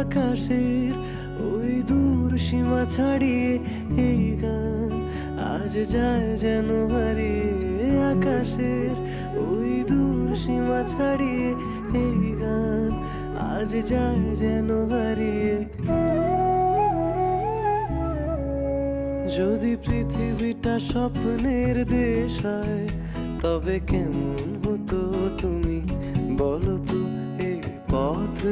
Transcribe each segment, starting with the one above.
আকাশের ওই দূর সীমা ছাড়িয়ে এই গান আজ যায় যেন হারিয়ে। আকাশের ওই দূর সীমা ছাড়িয়ে এই গান আজ যায় যেন হারিয়ে। যদি পৃথিবীটা স্বপ্নের দেশ হয়, তবে কেমন হতো?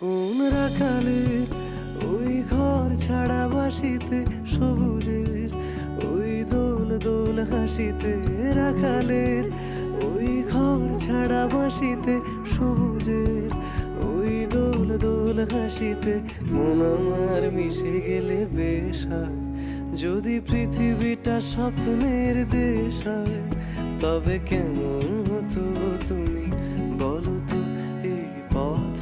কোন রাখালের ওই ঘর ছাড়া বাসিতে সবুজের, ওই দোল দোল হাসিতে রাখালের, ওই ঘর ছাড়া বাসিতে সবুজের, ওই দোল দোল হাসিতে মন আমার মিশে গেলে বেশ। যদি পৃথিবীটা স্বপ্নের দেশ হয় তবে কেমন হতো তুমি?